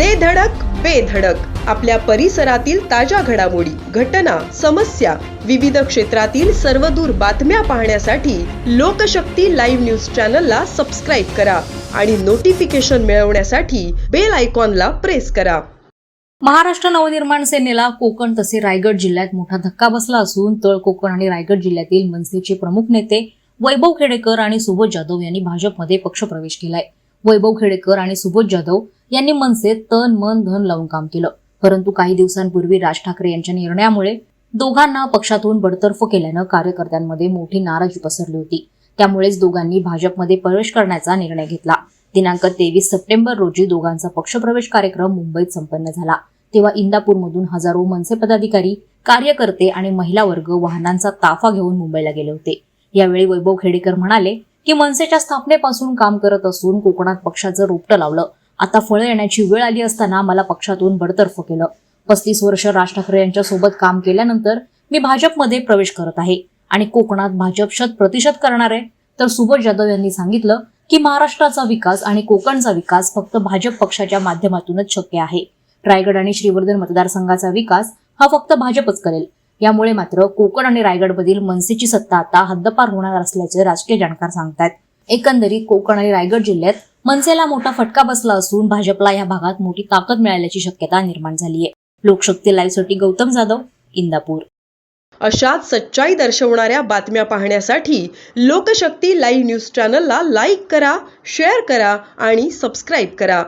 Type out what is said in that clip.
दे धडक बेधडक आपल्या परिसरातील ताज्या घडामोडी घटना समस्या विविध क्षेत्रातील सर्वदूर बातम्या पाहण्यासाठी लोकशक्ती लाईव्ह न्यूज चॅनलला सबस्क्राईब करा आणि नोटिफिकेशन मिळवण्यासाठी बेल आयकॉनला प्रेस करा. महाराष्ट्र नवनिर्माण सेनेला कोकण तसे रायगड जिल्ह्यात मोठा धक्का बसला असून तळ कोकण आणि रायगड जिल्ह्यातील मनसेचे प्रमुख नेते वैभव खेडेकर आणि सुबोध जाधव यांनी भाजपमध्ये पक्षप्रवेश केलाय. वैभव खेडेकर आणि सुबोध जाधव यांनी मनसेत तन मन धन लावून काम केलं. परंतु काही दिवसांपूर्वी राज ठाकरे यांच्या निर्णयामुळे दोघांना पक्षातून बडतर्फ केल्यानं कार्यकर्त्यांमध्ये मोठी नाराजी पसरली होती. त्यामुळेच दोघांनी भाजपमध्ये प्रवेश करण्याचा निर्णय घेतला. दिनांक तेवीस सप्टेंबर रोजी दोघांचा पक्षप्रवेश कार्यक्रम मुंबईत संपन्न झाला. तेव्हा इंदापूरमधून हजारो मनसे पदाधिकारी कार्यकर्ते आणि महिला वर्ग वाहनांचा ताफा घेऊन मुंबईला गेले होते. यावेळी वैभव खेडेकर म्हणाले की मनसेच्या स्थापनेपासून काम करत असून कोकणात पक्षाचं रोपटं लावलं. आता फळं येण्याची वेळ आली असताना मला पक्षातून बडतर्फ केलं. पस्तीस वर्ष राज ठाकरे यांच्यासोबत काम केल्यानंतर मी भाजपमध्ये प्रवेश करत आहे. आणि कोकणात भाजप शत प्रतिशत करणार आहे. तर सुबोध जाधव यांनी सांगितलं की महाराष्ट्राचा विकास आणि कोकणचा विकास फक्त भाजप पक्षाच्या माध्यमातूनच शक्य आहे. रायगड आणि श्रीवर्धन मतदारसंघाचा विकास हा फक्त भाजपच करेल. यामुळे मात्र कोकण आणि रायगडमधील मनसेची सत्ता आता हद्दपार होणार असल्याचे राजकीय जाणकार सांगतात एकंदरीत कोकण आणि रायगड जिल्ह्यात मनसेला मोठा फटका बसला असून भाजपला या भागात मोठी ताकद मिळाल्याची शक्यता निर्माण झाली आहे लोकशक्ती लाईव्हसाठी गौतम जाधव इंदापूर. अशाच सच्चाई दर्शवणाऱ्या बातम्या पाहण्यासाठी लोकशक्ती लाईव्ह न्यूज चॅनलला लाईक करा शेअर करा आणि सबस्क्राईब करा.